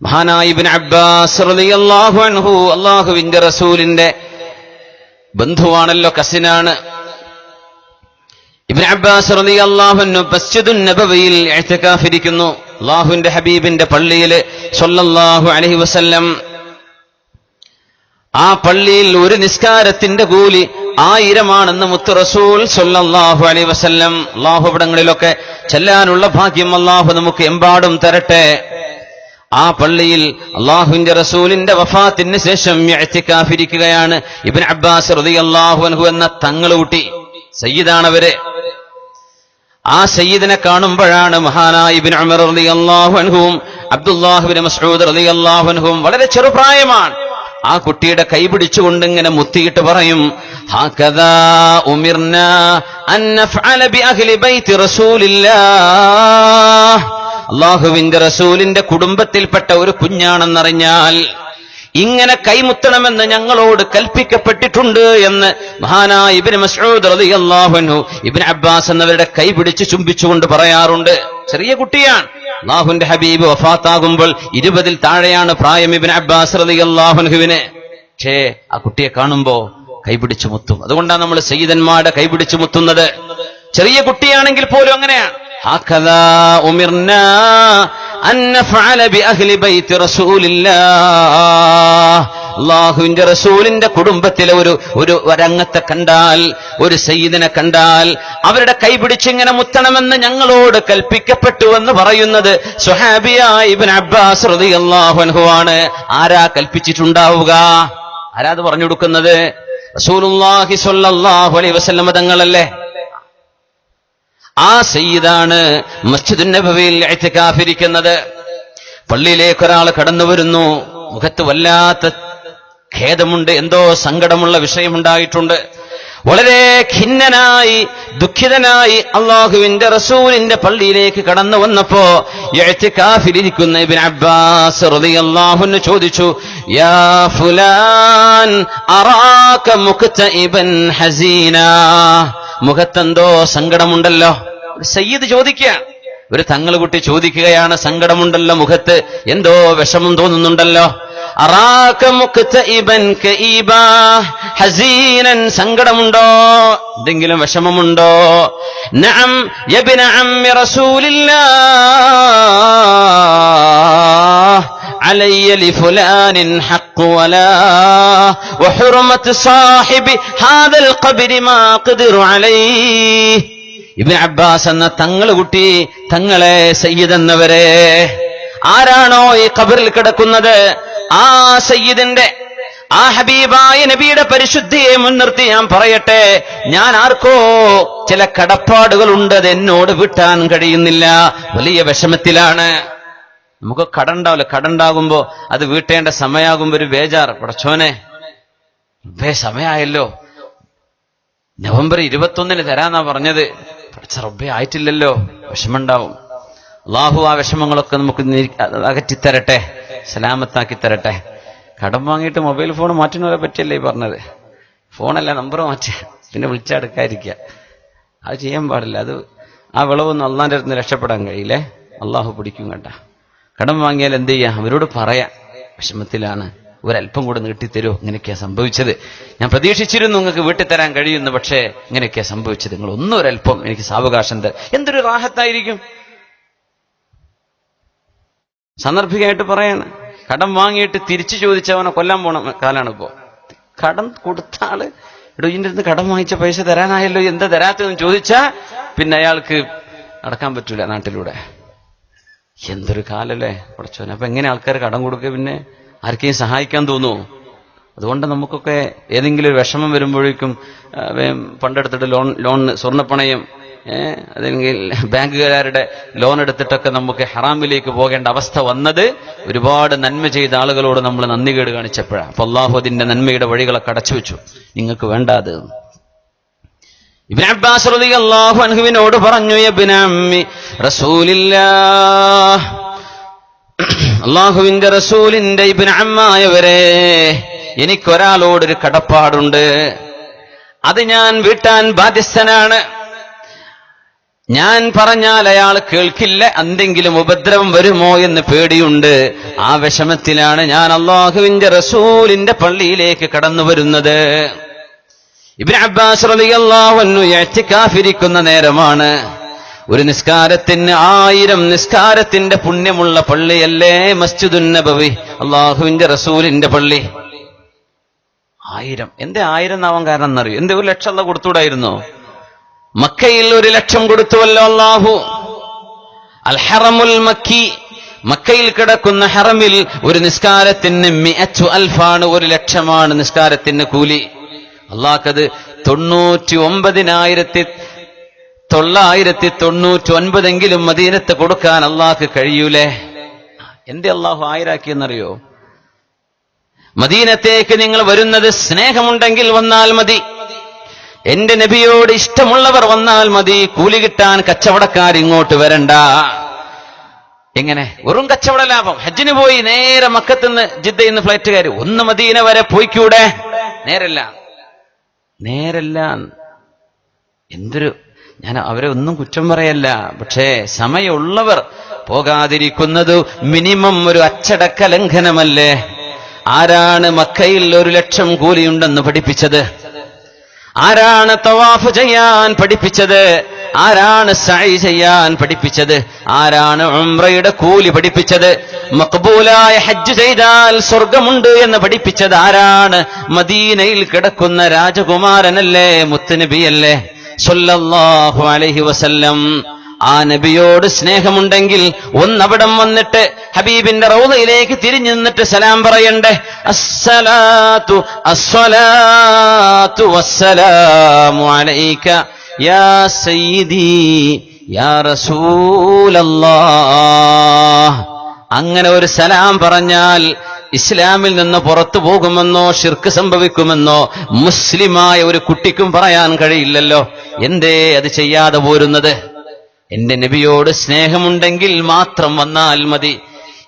മഹാനായ Ibn Abbas റളിയല്ലാഹു അൻഹു അള്ളാഹുവിന്റെ റസൂലിന്റെ ബന്ധുവാണല്ലോ കസിനാണ്. ഇബ്നു അബ്ബാസ് റളിയല്ലാഹു അൻഹു മസ്ജിദുൻ നബവിയിൽ ഇഅ്തികാഫിരിക്കുന്നു അള്ളാഹുവിന്റെ ഹബീബിന്റെ പള്ളിയിൽ സ്വല്ലല്ലാഹു അലൈഹി വസല്ലം. ആ പള്ളിയിൽ ഒരു നിസ്കാരത്തിന്റെ കൂലി ആയിരമാണെന്ന് മുത്തു റസൂൽ സൊല്ലാഹു അലൈ വസല്ലം. അള്ളാഹു ഇവിടങ്ങളിലൊക്കെ ചെല്ലാനുള്ള ഭാഗ്യം അള്ളാഹു നമുക്ക് എമ്പാടും തരട്ടെ. ആ പള്ളിയിൽ അള്ളാഹുവിന്റെ റസൂലിന്റെ വഫാത്തിന് ശേഷം ഇഅ്തികാഫിരിക്കുകയാണ് ഇബിൻ അബ്ബാസ് റളിയല്ലാഹു അൻഹു എന്ന തങ്ങളുട്ടി സയ്യിദാണവര്. ആ സയ്യിദിനെ കാണുമ്പോഴാണ് മഹാനായ ഇബ്നു ഉമർ റളിയല്ലാഹു അൻഹുവും മസൂദ് മസ്ഊദ് റളിയല്ലാഹു അൻഹുവും വളരെ ചെറുപ്രായമാണ്. ആ കുട്ടിയുടെ കൈ പിടിച്ചുകൊണ്ട് ഇങ്ങനെ മുത്തിയിട്ട് പറയും ഉമിർന അൻ നഫ്അല ബി അഹ്ലി ബൈത്തി റസൂലില്ലാഹ്. അള്ളാഹുവിന്റെ റസൂലിന്റെ കുടുംബത്തിൽപ്പെട്ട ഒരു കുഞ്ഞാണെന്നറിഞ്ഞാൽ ഇങ്ങനെ കൈമുത്തണമെന്ന് ഞങ്ങളോട് കൽപ്പിക്കപ്പെട്ടിട്ടുണ്ട് എന്ന് മഹാനായ ഇബിന് മസൂദ് റളിയല്ലാഹു അൻഹു ഇബ്നു അബ്ബാസ് എന്നവരുടെ കൈ പിടിച്ച് ചുംബിച്ചുകൊണ്ട് പറയാറുണ്ട്. ചെറിയ കുട്ടിയാണ്. അള്ളാഹുന്റെ ഹബീബ് വഫാത്താകുമ്പോൾ ഇരുപതിൽ താഴെയാണ് പ്രായം ഇബ്നു അബ്ബാസ് റളിയല്ലാഹു അൻഹുവിന്. പക്ഷേ ആ കുട്ടിയെ കാണുമ്പോ കൈപിടിച്ചു മുത്തും. അതുകൊണ്ടാണ് നമ്മൾ സയ്യിദന്മാരുടെ കൈപിടിച്ചു മുത്തുന്നത്. ചെറിയ കുട്ടിയാണെങ്കിൽ പോലും അങ്ങനെയാണ്. هكذا أمرنا أن نفعل بأهل بيت رسول الله അള്ളാഹുവിന്റെ റസൂലിന്റെ കുടുംബത്തിലെ ഒരു ഒരു ഒരംഗത്തെ കണ്ടാൽ ഒരു സയ്യിദിനെ കണ്ടാൽ അവരുടെ കൈ പിടിച്ചിങ്ങനെ മുത്തണമെന്ന് ഞങ്ങളോട് കൽപ്പിക്കപ്പെട്ടുവെന്ന് പറയുന്നത് സുഹാബിയായ ഇബ്നു അബ്ബാസ് റളിയല്ലാഹു അൻഹു ആണ് ആരാ കൽപ്പിച്ചിട്ടുണ്ടാവുക ആരാ അത് പറഞ്ഞു കൊടുക്കുന്നത് റസൂലുള്ളാഹി സ്വല്ലല്ലാഹു അലൈഹി വസല്ലം തങ്ങളല്ലേ ആ സയ്യിദാണ് മസ്ജിദ് നബവിയിൽ ഇഅ്തികാഫിരിക്കുന്നത് പള്ളിയിലേക്ക് ഒരാൾ കടന്നു വരുന്നു. മുഖത്ത് വല്ലാത്ത ഖേദമുണ്ട് എന്തോ സങ്കടമുള്ള വിഷയമുണ്ടായിട്ടുണ്ട്. വളരെ ഖിന്നനായി ദുഃഖിതനായി അള്ളാഹുവിന്റെ റസൂലിന്റെ പള്ളിയിലേക്ക് കടന്നു വന്നപ്പോ എഴുത്തിക്കാഫിലിരിക്കുന്ന ഇബിൻ അബ്ബാസ് റളിയല്ലാഹു ചോദിച്ചു യാ ഫുലാൻ അറാക മുക്തഇബൻ ഹസീന? മുഖത്തെന്തോ സങ്കടമുണ്ടല്ലോ. ഒരു സയ്യിദ് ചോദിക്കുകയാണ് ഒരു തങ്ങൾ കുട്ടി ചോദിക്കുകയാണ് സങ്കടമുണ്ടല്ലോ മുഖത്ത് എന്തോ വിഷമം തോന്നുന്നുണ്ടല്ലോ അറാക മുക്തഇബൻ കഈബാ ഹസീനൻ സങ്കടമുണ്ടോ എന്തെങ്കിലും വിഷമമുണ്ടോ നഅം യബ്ന അമ്മി റസൂലില്ലാഹ് علي لفلان حق ولا وحرمة صاحب هذا القبر ما قدر عليه ഇബിൻ അബ്ബാസ് എന്ന തങ്ങൾ കുട്ടി തങ്ങളെ സയ്യിദ് എന്നവരെ ആരാണോ ഈ ഖബറിൽ കിടക്കുന്നത്? ആ സയ്യിദിന്റെ ആ ഹബീബായ നബിയുടെ പരിശുദ്ധിയെ മുൻനിർത്തി ഞാൻ പറയട്ടെ. ഞാൻ ആർക്കോ ചില കടപ്പാടുകളുണ്ട് അത് എന്നോട് വിട്ടാൻ കഴിയുന്നില്ല. വലിയ വിഷമത്തിലാണ്. നമുക്ക് കടണ്ടാവില്ല. കടണ്ടാകുമ്പോ അത് വീട്ടേണ്ട സമയമാകുമ്പോ ഒരു ബേജാർ പടച്ചോനെ സമയമായല്ലോ നവംബർ ഇരുപത്തൊന്നിന് തരാന്നാ പറഞ്ഞത്. പഠിച്ച റബ്ബെ ആയിട്ടില്ലല്ലോ. വിഷമുണ്ടാവും അള്ളാഹു ആ വിഷമങ്ങളൊക്കെ നമുക്ക് അകറ്റിത്തരട്ടെ സലാമത്താക്കി തരട്ടെ കടം വാങ്ങിയിട്ട് മൊബൈൽ ഫോൺ മാറ്റുന്നവരെ പറ്റിയല്ലേ ഈ പറഞ്ഞത്? ഫോണല്ല നമ്പർ മാറ്റി പിന്നെ വിളിച്ചെടുക്കാതിരിക്കുക അത് ചെയ്യാൻ പാടില്ല. അത് ആ വിളവൊന്നും അള്ളാന്റെ അടുത്ത് രക്ഷപ്പെടാൻ കഴിയില്ലേ. അള്ളാഹു പിടിക്കും കേട്ടാ. കടം വാങ്ങിയാൽ എന്ത് ചെയ്യാം? അവരോട് പറയാം. വിഷമത്തിലാണ്. ഒരല്പം കൂടെ നീട്ടിത്തരൂ ഇങ്ങനെയൊക്കെയാണ് സംഭവിച്ചത്. ഞാൻ പ്രതീക്ഷിച്ചിരുന്നു നിങ്ങൾക്ക് വീട്ടിൽ തരാൻ കഴിയുന്നു പക്ഷേ ഇങ്ങനെയൊക്കെയാണ് സംഭവിച്ചത്. നിങ്ങൾ ഒന്നും ഒരല്പം എനിക്ക് സാവകാശം തരും എന്തൊരു റാഹത്തായിരിക്കും? സന്ദർഭികമായിട്ട് പറയാണ്. കടം വാങ്ങിയിട്ട് തിരിച്ചു ചോദിച്ചവനെ കൊല്ലാൻ പോണ കാലാണ് ഇപ്പോ. കടം കൊടുത്ത ആൾ എടോ ഇതിന്റെ അടുത്ത് കടം വാങ്ങിച്ച പൈസ തരാനായല്ലോ എന്താ തരാത്തതെന്ന് ചോദിച്ചാ പിന്നെ അയാൾക്ക് നടക്കാൻ പറ്റൂല നാട്ടിലൂടെ. എന്തൊരു കാലല്ലേ കുറച്ചോനെ അപ്പൊ എങ്ങനെ ആൾക്കാർ കടം കൊടുക്കുക പിന്നെ? ആർക്കെയും സഹായിക്കാൻ തോന്നുമോ അതുകൊണ്ട് നമുക്കൊക്കെ ഏതെങ്കിലും ഒരു വിഷമം വരുമ്പോഴേക്കും പണ്ടെടുത്തിട്ട് ലോൺ ലോൺ സ്വർണപ്പണയം അല്ലെങ്കിൽ ബാങ്കുകാരുടെ ലോൺ എടുത്തിട്ടൊക്കെ നമുക്ക് ഹറാമിലേക്ക് പോകേണ്ട അവസ്ഥ വന്നത് ഒരുപാട് നന്മ ചെയ്ത ആളുകളോട് നമ്മൾ നന്ദി കേട് കാണിച്ചപ്പോഴാണ് അപ്പൊ അള്ളാഹു അതിന്റെ നന്മയുടെ വഴികളൊക്കെ അടച്ചു വെച്ചു. നിങ്ങൾക്ക് വേണ്ട അത്. ഇബ്ൻ അബ്ബാസ് റളിയല്ലാഹു അൻഹുവിനോട് പറഞ്ഞു അള്ളാഹുവിന്റെ റസൂലിന്റെ ഇബ്നു അമ്മായവരെ എനിക്കൊരാളോടൊരു കടപ്പാടുണ്ട്. അത് ഞാൻ വീട്ടാൻ ബാധ്യസ്ഥനാണ്. ഞാൻ പറഞ്ഞാൽ അയാൾ കേൾക്കില്ല എന്തെങ്കിലും ഉപദ്രവം വരുമോ എന്ന് പേടിയുണ്ട്. ആ വിഷമത്തിലാണ് ഞാൻ അള്ളാഹുവിന്റെ റസൂലിന്റെ പള്ളിയിലേക്ക് കടന്നു വരുന്നത്. ഇബിൻ അബ്ബാസ് റളിയല്ലാഹു ഇഅ്തികാഫിരിക്കുന്ന നേരമാണ്. ഒരു നിസ്കാരത്തിന് ആയിരം നിസ്കാരത്തിന്റെ പുണ്യമുള്ള പള്ളിയല്ലേ മസ്ജിദുൻ നബവി? അള്ളാഹുവിന്റെ റസൂലിന്റെ പള്ളി. ആയിരം. എന്തേ ആയിരം എന്നാവാൻ കാരണം എന്നറിയോ? എന്തേ ഒരു ലക്ഷം അല്ല കൊടുത്തൂടായിരുന്നോ? മക്കയിൽ ഒരു ലക്ഷം കൊടുത്തുവല്ലോ അള്ളാഹു. അൽഹറമുൽ മക്കി. മക്കയിൽ കിടക്കുന്ന ഹറമിൽ ഒരു നിസ്കാരത്തിന് മിഅച്ചു അൽഫാണ് ഒരു ലക്ഷമാണ് നിസ്കാരത്തിന് കൂലി. അള്ളാഹ്ക്കത് തൊണ്ണൂറ്റി ഒമ്പതിനായിരത്തി തൊള്ളായിരത്തി തൊണ്ണൂറ്റി ഒൻപതെങ്കിലും മദീനത്ത് കൊടുക്കാൻ അള്ളാഹ് കഴിയൂലേ? എന്തേ അള്ളാഹു ആയിരാക്കിയെന്നറിയോ? മദീനത്തേക്ക് നിങ്ങൾ വരുന്നത് സ്നേഹമുണ്ടെങ്കിൽ വന്നാൽ മതി. എന്റെ നബിയോട് ഇഷ്ടമുള്ളവർ വന്നാൽ മതി. കൂലി കിട്ടാൻ കച്ചവടക്കാർ ഇങ്ങോട്ട് വരണ്ട. എങ്ങനെ? വെറും കച്ചവട ലാഭം. ഹജ്ജിന് പോയി നേരെ മക്കത്തുനിന്ന് ജിദ്ദയിൽ നിന്ന് ഫ്ലൈറ്റ് കയറി ഒന്ന് മദീന വരെ പോയിക്കൂടെ? നേരല്ല. നേരല്ല. എന്തൊരു ഞാൻ അവരെ ഒന്നും കുറ്റം പറയല്ല. പക്ഷേ സമയമുള്ളവർ പോകാതിരിക്കുന്നത് മിനിമം ഒരു അച്ചടക്ക ലംഘനമല്ലേ? ആരാണ് മക്കയിൽ ഒരു ലക്ഷം കൂലിയുണ്ടെന്ന് പഠിപ്പിച്ചത്? ആരാണ് തവാഫ് ചെയ്യാൻ പഠിപ്പിച്ചത്? ആരാണ് സൈ ചെയ്യാൻ പഠിപ്പിച്ചത്? ആരാണ് ഉംറയുടെ കൂലി പഠിപ്പിച്ചത്? മക്ബൂലായ ഹജ്ജ് ചെയ്താൽ സ്വർഗമുണ്ട് എന്ന് പഠിപ്പിച്ചത് ആരാണ്? മദീനയിൽ കിടക്കുന്ന രാജകുമാരനല്ലേ മുത്തുനബിയല്ലേ? സൊല്ലാഹു അലൈഹി വസല്ലം ആ നബിയോട് സ്നേഹമുണ്ടെങ്കിൽ ഒന്നവിടം വന്നിട്ട് ഹബീബിന്റെ റൗദയിലേക്ക് തിരിഞ്ഞു നിന്നിട്ട് സലാം പറയണ്ടേ? അസ്സലാത്തു അസ്വലാത്തു വസ്സലാമു അലൈക യാ സയ്യിദി യാ റസൂലല്ലാഹ്. അങ്ങനെ ഒരു സലാം പറഞ്ഞാൽ ഇസ്ലാമിൽ നിന്ന് പുറത്തു പോകുമെന്നോ ഷിർക്ക് സംഭവിക്കുമെന്നോ മുസ്ലിമായ ഒരു കുട്ടിക്കും പറയാൻ കഴിയില്ലല്ലോ. എന്തേ അത് ചെയ്യാതെ പോരുന്നത്? എന്റെ നബിയോട് സ്നേഹമുണ്ടെങ്കിൽ മാത്രം വന്നാൽ മതി.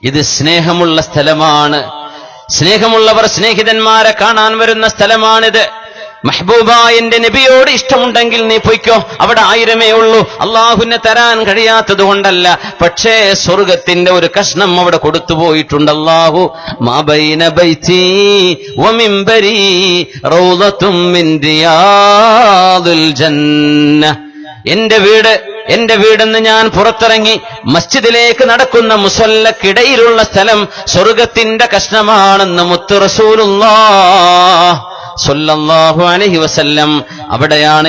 ഇത് സ്നേഹമുള്ള സ്ഥലമാണ്. സ്നേഹമുള്ളവർ സ്നേഹിതന്മാരെ കാണാൻ വരുന്ന സ്ഥലമാണിത്. മെഹബൂബ എന്റെ നബിയോട് ഇഷ്ടമുണ്ടെങ്കിൽ നീ പൊയ്ക്കോ. അവിടെ ആയിരമേ ഉള്ളൂ. അള്ളാഹുവിനെ തരാൻ കഴിയാത്തത് കൊണ്ടല്ല. പക്ഷേ സ്വർഗത്തിന്റെ ഒരു കഷ്ണം അവിടെ കൊടുത്തു പോയിട്ടുണ്ട്. അള്ളാഹു എന്റെ വീട് എന്റെ വീടെന്ന് ഞാൻ പുറത്തിറങ്ങി മസ്ജിദിലേക്ക് നടക്കുന്ന മുസല്ലക്കിടയിലുള്ള സ്ഥലം സ്വർഗത്തിന്റെ കഷ്ണമാണെന്ന് മുത്തു സല്ലല്ലാഹു അലൈഹി വസല്ലം അവിടെയാണ്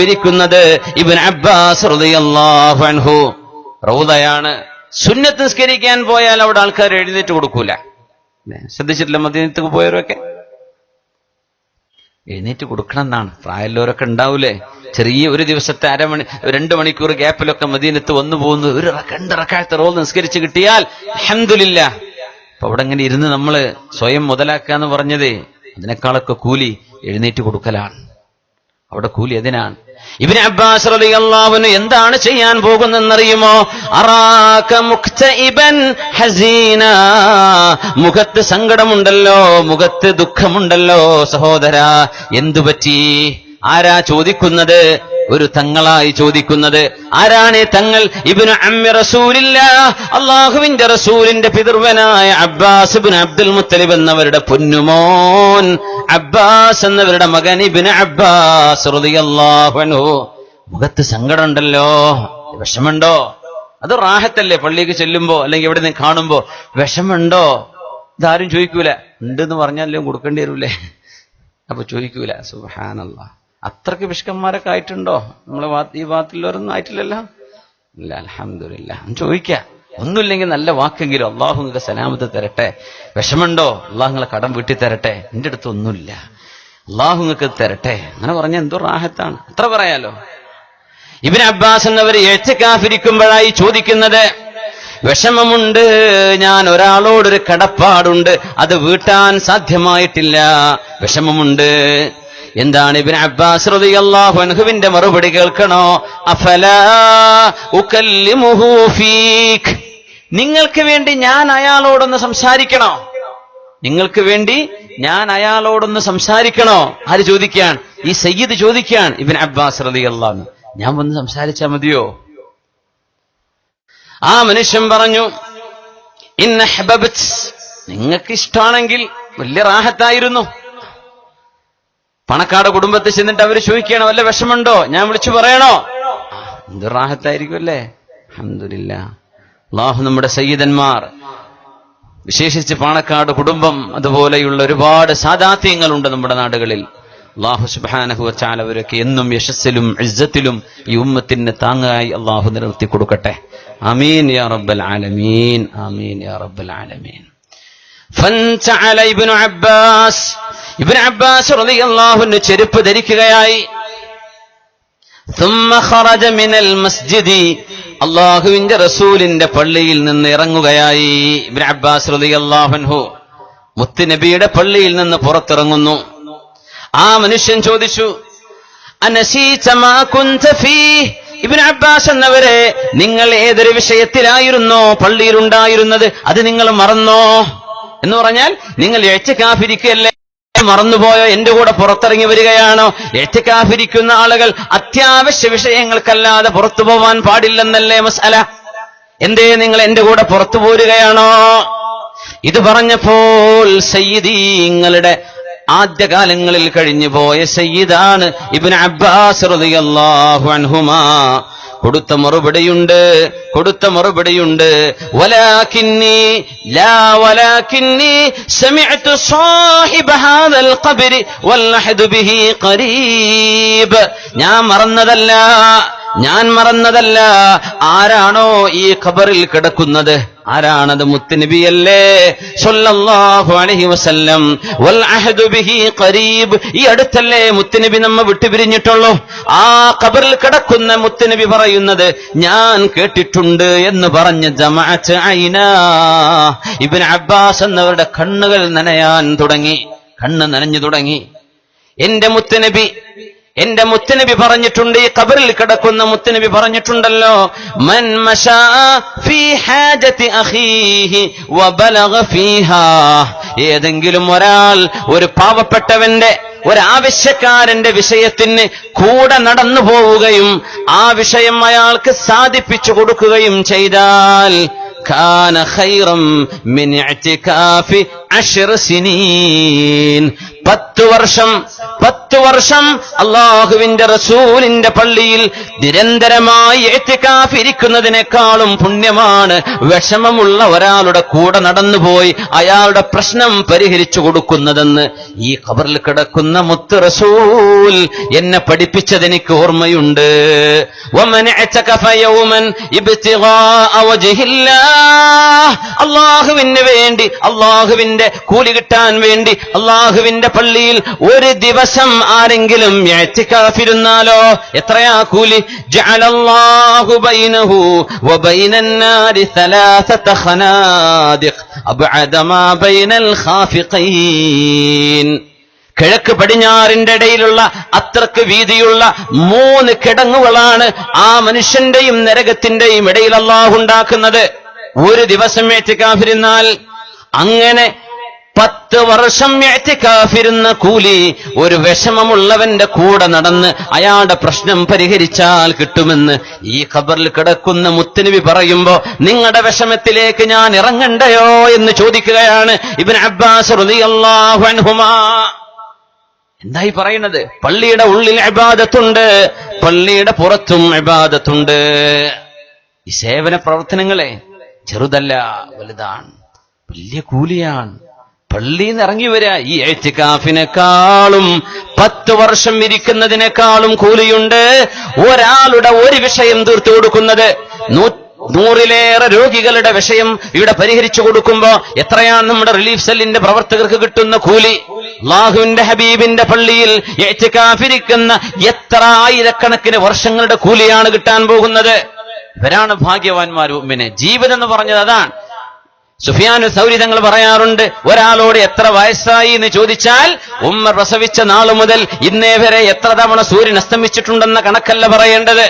ഇരിക്കുന്നത് ഇബിൻ അബ്ബാസ് അൻഹു. റൗദയാണ്. സുന്നത്ത് നിസ്കരിക്കാൻ പോയാൽ അവിടെ ആൾക്കാർ എഴുന്നേറ്റ് കൊടുക്കൂല. ല്ലേ? ശ്രദ്ധിച്ചിട്ടില്ല മദീനത്തേക്ക് പോയവരൊക്കെ? എഴുന്നേറ്റ് കൊടുക്കണം എന്നാണ്. പ്രായമുള്ളവരൊക്കെ ഉണ്ടാവൂലേ? ചെറിയ ഒരു ദിവസത്തെ അരമണി രണ്ട് മണിക്കൂർ ഗ്യാപ്പിലൊക്കെ മദീനത്ത് വന്നു പോകുന്നു ഒരു രണ്ട് റക്കായത്തെ റോൾ നിസ്കരിച്ച് കിട്ടിയാൽ അഹമ്മദില്ല അപ്പൊ അവിടെ ഇങ്ങനെ ഇരുന്ന് നമ്മൾ സ്വയം മുതലാക്കുക എന്ന് പറഞ്ഞത്? അതിനേക്കാളൊക്കെ കൂലി എഴുന്നേറ്റ് കൊടുക്കലാണ്. അവിടെ കൂലി അതിനാണ് ഇബിന് അബ്ബാസ് റളിയല്ലാഹുവിന് എന്താണ് ചെയ്യാൻ പോകുന്നെന്നറിയുമോ ഹസീന. മുഖത്ത് സങ്കടമുണ്ടല്ലോ മുഖത്ത് ദുഃഖമുണ്ടല്ലോ സഹോദര എന്തു പറ്റി ആരാ ചോദിക്കുന്നത്? ഒരു തങ്ങളായി ചോദിക്കുന്നത്. ആരാണ് തങ്ങൾ? ഇബിന് അമ്മി റസൂലില്ല അള്ളാഹുവിന്റെ റസൂലിന്റെ പിതൃവനായ അബ്ബാസ് ഇബ്നു അബ്ദുൽ മുത്തലിബ് എന്നവരുടെ പൊന്നുമോൻ അബ്ബാസ് എന്നവരുടെ മകൻ ഇബിന് അബ്ബാസ് അൻഹു. മുഖത്ത് സങ്കടമുണ്ടല്ലോ. വിഷമുണ്ടോ അത് റാഹത്തല്ലേ? പള്ളിക്ക് ചെല്ലുമ്പോ അല്ലെങ്കിൽ എവിടെ നിന്ന് കാണുമ്പോ വിഷമുണ്ടോ ഇതാരും ചോദിക്കൂല. ഉണ്ടെന്ന് പറഞ്ഞാലും കൊടുക്കേണ്ടി വരൂലേ അപ്പൊ ചോദിക്കൂല. സുബഹാനല്ല അത്രയ്ക്ക് പിഷ്കന്മാരൊക്കെ ആയിട്ടുണ്ടോ? നമ്മളെ ഭാ- ഈ ഭാഗത്തുള്ളവരൊന്നും ആയിട്ടില്ലല്ലോ? ഇല്ല അലഹമില്ല ചോദിക്ക. ഒന്നുമില്ലെങ്കിൽ നല്ല വാക്കെങ്കിലും അള്ളാഹു നിങ്ങൾക്ക് സലാമത്ത് തരട്ടെ. വിഷമുണ്ടോ അള്ളാഹു നിങ്ങളെ കടം വീട്ടി തരട്ടെ. എന്റെ അടുത്ത് ഒന്നുമില്ല. അള്ളാഹു നിങ്ങൾക്ക് തരട്ടെ. അങ്ങനെ പറഞ്ഞ എന്തോ റാഹത്താണ്. അത്ര പറയാലോ? ഇബിൻ അബ്ബാസ് എന്നവർ എഴുത്തക്കാഫിരിക്കുമ്പോഴായി ചോദിക്കുന്നത് വിഷമമുണ്ട്. ഞാൻ ഒരാളോടൊരു കടപ്പാടുണ്ട്. അത് വീട്ടാൻ സാധ്യമായിട്ടില്ല. വിഷമമുണ്ട്. എന്താണ് ഇബിൻ അബ്ബാസ് അൻഹുവിന്റെ മറുപടി കേൾക്കണോ? ഫീക് നിങ്ങൾക്ക് വേണ്ടി ഞാൻ അയാളോടൊന്ന് സംസാരിക്കണോ? നിങ്ങൾക്ക് വേണ്ടി ഞാൻ അയാളോടൊന്ന് സംസാരിക്കണോ? ആര് ചോദിക്കാൻ ഈ സയ്യിദ് ചോദിക്കാൻ ഇബിൻ അബ്ബാസ് റളിയല്ലാഹു ഞാൻ വന്ന് സംസാരിച്ചാൽ മതിയോ? ആ മനുഷ്യൻ പറഞ്ഞു നിങ്ങൾക്ക് ഇഷ്ടമാണെങ്കിൽ വലിയ റാഹത്തായിരുന്നു. പണക്കാട് കുടുംബത്തിൽ ചെന്നിട്ട് അവര് ചോദിക്കണം വല്ല വിഷമുണ്ടോ ഞാൻ വിളിച്ചു പറയണോ ആ, എന്ത് റാഹത്തായിരിക്കും അല്ലേ അഹമ്മദില്ല അള്ളാഹു നമ്മുടെ സയ്യിദന്മാർ വിശേഷിച്ച് പാണക്കാട് കുടുംബം അതുപോലെയുള്ള ഒരുപാട് സാദാത്യങ്ങളുണ്ട് നമ്മുടെ നാടുകളിൽ അള്ളാഹു സുബാനഹു വച്ചാൽ അവരൊക്കെ എന്നും യശസ്സിലും ഇസ്സത്തിലും ഈ ഉമ്മത്തിന് താങ്ങായി അള്ളാഹു നിലനിർത്തി കൊടുക്കട്ടെ അമീൻ യാ റബ്ബൽ ആലമീൻ അമീൻ യാ റബ്ബൽ ആലമീൻ فانتعل ابن عباس ഇബിൻ അബ്ബാസ് റളിയല്ലാഹുവിന് ചെരുപ്പ് ധരിക്കുകയായി. മിനൽ മസ്ജിദി അള്ളാഹുവിന്റെ റസൂലിന്റെ പള്ളിയിൽ നിന്ന് ഇറങ്ങുകയായി ഇബിൻ അബ്ബാസ് റളിയല്ലാഹുൻഹു മുത്തുനബിയുടെ പള്ളിയിൽ നിന്ന് പുറത്തിറങ്ങുന്നു. ആ മനുഷ്യൻ ചോദിച്ചു ഇബിൻ അബ്ബാസ് എന്നവരെ നിങ്ങൾ ഏതൊരു വിഷയത്തിലായിരുന്നോ പള്ളിയിലുണ്ടായിരുന്നത്? അത് നിങ്ങൾ മറന്നോ? എന്ന് പറഞ്ഞാൽ നിങ്ങൾ എഴുച്ചക്കാഫിരിക്കല്ലേ മറന്നുപോയോ? എന്റെ കൂടെ പുറത്തിറങ്ങി വരികയാണോ? എത്തിക്കാഫിരിക്കുന്ന ആളുകൾ അത്യാവശ്യ വിഷയങ്ങൾക്കല്ലാതെ പുറത്തു പോവാൻ പാടില്ലെന്നല്ലേ മസാല? എന്തേ നിങ്ങൾ എന്റെ കൂടെ പുറത്തു പോരുകയാണോ? ഇത് പറഞ്ഞപ്പോൾ സയ്യിദീങ്ങളുടെ ആദ്യകാലങ്ങളിൽ കഴിഞ്ഞു പോയ സയ്യിദാണ് ഇബിൻ അബ്ബാസ് അൻഹുമാ. കൊടുത്ത മറുപടിയുണ്ട് കൊടുത്ത മറുപടിയുണ്ട്. ലാ സമിഅതു ഹാദൽ ബിഹി ഖരീബ്. ഞാൻ മറന്നതല്ല. ഞാൻ മറന്നതല്ല. ആരാണോ ഈ ഖബറിൽ കിടക്കുന്നത്? ആരാണത് മുത്തുനബിയല്ലേ? അലൈഹി വസല്ലം. വൽ അഹദു ബിഹി ഖരീബ്. ഈ അടുത്തല്ലേ മുത്തുനബി നമ്മ വിട്ടുപിരിഞ്ഞിട്ടുള്ളൂ. ആ ഖബറിൽ കിടക്കുന്ന മുത്തുനബി പറയുന്നത് ഞാൻ കേട്ടിട്ടുണ്ട് എന്ന് പറഞ്ഞ് ജമാഅത്ത് ഐനാ ഇബ്നു അബ്ബാസ് എന്നവരുടെ കണ്ണുകൾ നനയാൻ തുടങ്ങി. കണ്ണ് നനഞ്ഞു തുടങ്ങി. എന്റെ മുത്തുനബി എന്റെ മുത്തുനബി പറഞ്ഞിട്ടുണ്ട് ഈ കബറിൽ കിടക്കുന്ന മുത്തുനബി പറഞ്ഞിട്ടുണ്ടല്ലോ മൻ മശാ ഫീ ഹാജതി അഖീഹി വബലഗ ഫീഹാ ഏതെങ്കിലും ഒരാൾ ഒരു പാവപ്പെട്ടവന്റെ ഒരു ആവശ്യക്കാരന്റെ വിഷയത്തിന് കൂടെ നടന്നു പോവുകയും ആ വിഷയം അയാൾക്ക് സാധിപ്പിച്ചു കൊടുക്കുകയും ചെയ്താൽ كان خيرا من اعتكاف عشر سنين പത്ത് വർഷം പത്ത് പത്തു വർഷം അള്ളാഹുവിന്റെ റസൂലിന്റെ പള്ളിയിൽ നിരന്തരമായി എത്തിക്കാഫിരിക്കുന്നതിനേക്കാളും പുണ്യമാണ് വിഷമമുള്ള ഒരാളുടെ കൂടെ നടന്നുപോയി അയാളുടെ പ്രശ്നം പരിഹരിച്ചു കൊടുക്കുന്നതെന്ന് ഈ കബറിൽ കിടക്കുന്ന മുത്ത് റസൂൽ എന്നെ പഠിപ്പിച്ചതെനിക്ക് ഓർമ്മയുണ്ട്. അള്ളാഹുവിന് വേണ്ടി അള്ളാഹുവിന്റെ കൂലി കിട്ടാൻ വേണ്ടി അള്ളാഹുവിന്റെ പള്ളിയിൽ ഒരു ദിവസം ആരെങ്കിലും എത്തിക്കാഫിരുന്നാലോ എത്രയാ കൂലി ജഅലല്ലാഹു ബൈനഹു വബൈനൻ നാരി ثلاثه خنادق അബ്അദ മാ ബൈനൽ ഖാഫിഖീൻ കിഴക്ക് പടിഞ്ഞാറിന്റെ ഇടയിലുള്ള അത്രക്ക് വീതിയുള്ള മൂന്ന് കിടങ്ങുകളാണ് ആ മനുഷ്യന്റെയും നരകത്തിന്റെയും ഇടയിൽ അള്ളാഹു ഉണ്ടാക്കുന്നത് ഒരു ദിവസം ഏറ്റിക്കാഫിരുന്നാൽ അങ്ങനെ പത്ത് വർഷം ഏറ്റിക്കാഫിരുന്ന കൂലി ഒരു വിഷമമുള്ളവന്റെ കൂടെ നടന്ന് അയാളുടെ പ്രശ്നം പരിഹരിച്ചാൽ കിട്ടുമെന്ന് ഈ ഖബറിൽ കിടക്കുന്ന മുത്തനബി പറയുമ്പോ നിങ്ങളുടെ വിഷമത്തിലേക്ക് ഞാൻ ഇറങ്ങണ്ടയോ? എന്ന് ചോദിക്കുകയാണ് ഇബൻ അബ്ബാസ് എന്തായി പറയുന്നത്? പള്ളിയുടെ ഉള്ളിൽ അബാദത്തുണ്ട് പള്ളിയുടെ പുറത്തും അബാദത്തുണ്ട് ഈ സേവന പ്രവർത്തനങ്ങളെ ചെറുതല്ല വലുതാണ് വലിയ കൂലിയാണ്. പള്ളിയിൽ നിന്ന് ഇറങ്ങി വരാ. ഈ ഏറ്റിക്കാഫിനെക്കാളും പത്ത് വർഷം ഇരിക്കുന്നതിനേക്കാളും കൂലിയുണ്ട്. ഒരാളുടെ ഒരു വിഷയം തീർത്തു കൊടുക്കുന്നത് നൂറിലേറെ രോഗികളുടെ വിഷയം ഇവിടെ പരിഹരിച്ചു കൊടുക്കുമ്പോ എത്രയാണ് നമ്മുടെ റിലീഫ് സെല്ലിന്റെ പ്രവർത്തകർക്ക് കിട്ടുന്ന കൂലി? അള്ളാഹുവിന്റെ ഹബീബിന്റെ പള്ളിയിൽ ഏറ്റിക്കാഫിരിക്കുന്ന എത്ര ആയിരക്കണക്കിന് വർഷങ്ങളുടെ കൂലിയാണ് കിട്ടാൻ പോകുന്നത്. ഇവരാണ് ഭാഗ്യവാന്മാർ ഉമ്മിനെ ജീവിതം എന്ന് പറഞ്ഞത് അതാണ്. സുഫിയാനു സൗരി തങ്ങൾ പറയാറുണ്ട് ഒരാളോട് എത്ര വയസ്സായി? എന്ന് ചോദിച്ചാൽ ഉമ്മ പ്രസവിച്ച നാളു മുതൽ ഇന്നേ വരെ എത്ര തവണ സൂര്യൻ അസ്തമിച്ചിട്ടുണ്ടെന്ന കണക്കല്ല പറയേണ്ടത്.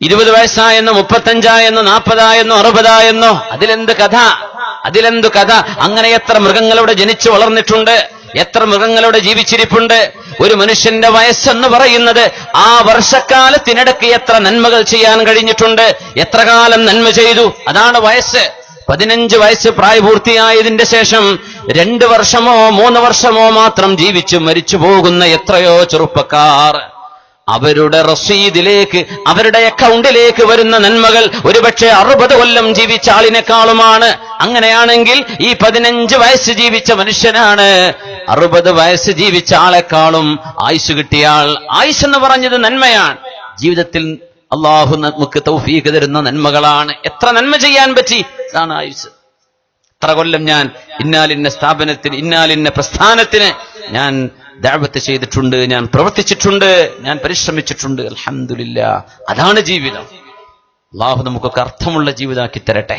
ഇരുപത് വയസ്സായെന്നോ മുപ്പത്തഞ്ചായെന്നോ നാൽപ്പതായെന്നോ അറുപതായെന്നോ അതിലെന്ത് കഥ? അതിലെന്ത് കഥ? അങ്ങനെ എത്ര മൃഗങ്ങളോട് ജനിച്ചു വളർന്നിട്ടുണ്ട് എത്ര മൃഗങ്ങളോട് ജീവിച്ചിരിപ്പുണ്ട് ഒരു മനുഷ്യന്റെ വയസ്സെന്ന് പറയുന്നത് ആ വർഷക്കാലത്തിനിടയ്ക്ക് എത്ര നന്മകൾ ചെയ്യാൻ കഴിഞ്ഞിട്ടുണ്ട് എത്ര കാലം നന്മ ചെയ്തു അതാണ് വയസ്സ്. പതിനഞ്ച് വയസ്സ് പ്രായപൂർത്തിയായതിന്റെ ശേഷം രണ്ട് വർഷമോ മൂന്ന് വർഷമോ മാത്രം ജീവിച്ചു മരിച്ചു പോകുന്ന എത്രയോ ചെറുപ്പക്കാർ. അവരുടെ റസീദിലേക്ക് അവരുടെ അക്കൗണ്ടിലേക്ക് വരുന്ന നന്മകൾ ഒരുപക്ഷെ അറുപത് കൊല്ലം ജീവിച്ച ആളിനെക്കാളുമാണ്. അങ്ങനെയാണെങ്കിൽ ഈ പതിനഞ്ച് വയസ്സ് ജീവിച്ച മനുഷ്യനാണ്. അറുപത് വയസ്സ് ജീവിച്ച ആളെക്കാളും ആയുസ് കിട്ടിയ ആൾ ആയുസ് എന്ന് പറഞ്ഞത് നന്മയാണ്. ജീവിതത്തിൽ അള്ളാഹു നമുക്ക് തൗഫീഖ് തരുന്ന നന്മകളാണ്. എത്ര നന്മ ചെയ്യാൻ പറ്റി? ഇതാണ് ആയുസ്. എത്ര കൊല്ലം ഞാൻ ഇന്നാലിന്ന സ്ഥാപനത്തിന് ഇന്നാലിന്ന പ്രസ്ഥാനത്തിന് ഞാൻ ദാപത്ത് ചെയ്തിട്ടുണ്ട് ഞാൻ പ്രവർത്തിച്ചിട്ടുണ്ട് ഞാൻ പരിശ്രമിച്ചിട്ടുണ്ട്. അലഹമില്ല അതാണ് ജീവിതം. അള്ളാഹു നമുക്കൊക്കെ അർത്ഥമുള്ള ജീവിതമാക്കി തരട്ടെ.